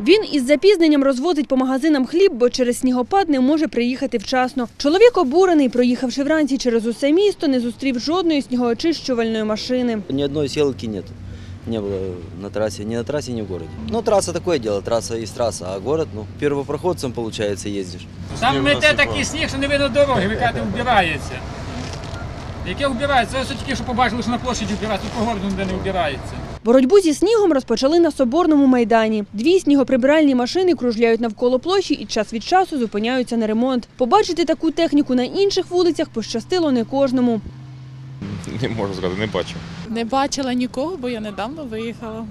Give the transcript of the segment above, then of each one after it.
Він із запізненням розвозить по магазинам хліб, бо через снігопад не може приїхати вчасно. Чоловік обурений, проїхавши вранці через усе місто, не зустрів жодної снігоочищувальної машини. Ни одной селки нет. Не было на трассе, ни на трассе, ни в городе. Ну, трасса такое дело, трасса есть трасса, а город, ну, первопроходцем, получается, ездишь. Там мете такий сніг, що не видно дороги, ви кажете, вбирається. Яке вбирається? Це ось тільки що побачили, що на площаді вбирається, тут по городу ніде не вбирається. Боротьбу зі снігом розпочали на Соборному майдані. Дві снігоприбиральні машини кружляють навколо площі і час від часу зупиняються на ремонт. Побачити таку техніку на інших вулицях пощастило не кожному. Не можу сказати, не бачив. Не бачила нікого, бо я недавно виїхала.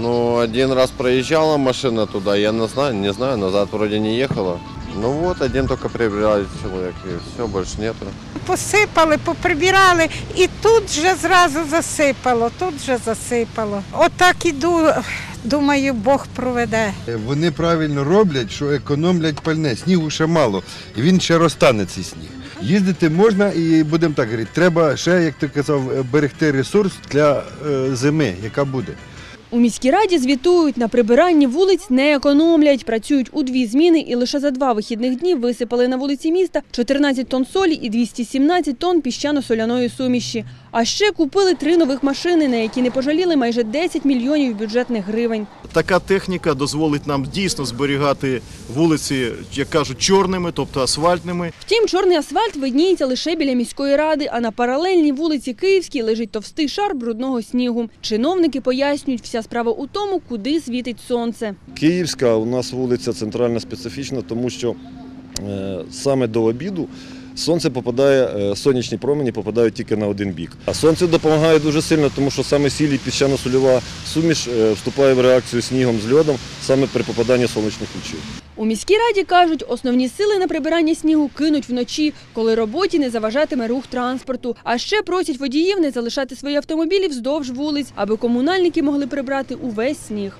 Ну, один раз проезжала машина туда, я не знаю, не знаю, назад вроде не ехала. Ну вот, один только прибирает человек, и все, больше нету. Посипали, поприбирали, і тут же зразу засипало, тут же засипало. Отак іду, думаю, Бог проведе. Вони правильно роблять, що економлять пальне. Снігу ще мало, і він ще розтане цей сніг. Їздити можна і будемо так говорити, треба ще, як ти казав, берегти ресурс для е, зими, яка буде. У міській раді звітують, на прибиранні вулиць не економлять. Працюють у дві зміни і лише за два вихідних дні висипали на вулиці міста 14 тонн солі і 217 тонн піщано-соляної суміші. А ще купили три нових машини, на які не пожаліли майже 10 мільйонів бюджетних гривень. Така техніка дозволить нам дійсно зберігати вулиці, як кажуть, чорними, тобто асфальтними. Втім, чорний асфальт видніється лише біля міської ради, а на паралельній вулиці Київській лежить товстий шар брудного снігу. Чиновники пояснюють, вся справа у тому, куди світить сонце. Київська у нас вулиця центральна специфічна, тому що е, саме до обіду сонце попадає, е, сонячні промені попадають тільки на один бік. А сонце допомагає дуже сильно, тому що саме сілі піщано-сольова суміш е, вступає в реакцію снігом з льодом саме при попаданні сонячних лучів. У міській раді кажуть, основні сили на прибирання снігу кинуть вночі, коли роботі не заважатиме рух транспорту. А ще просять водіїв не залишати свої автомобілі вздовж вулиць, аби комунальники могли прибрати увесь сніг.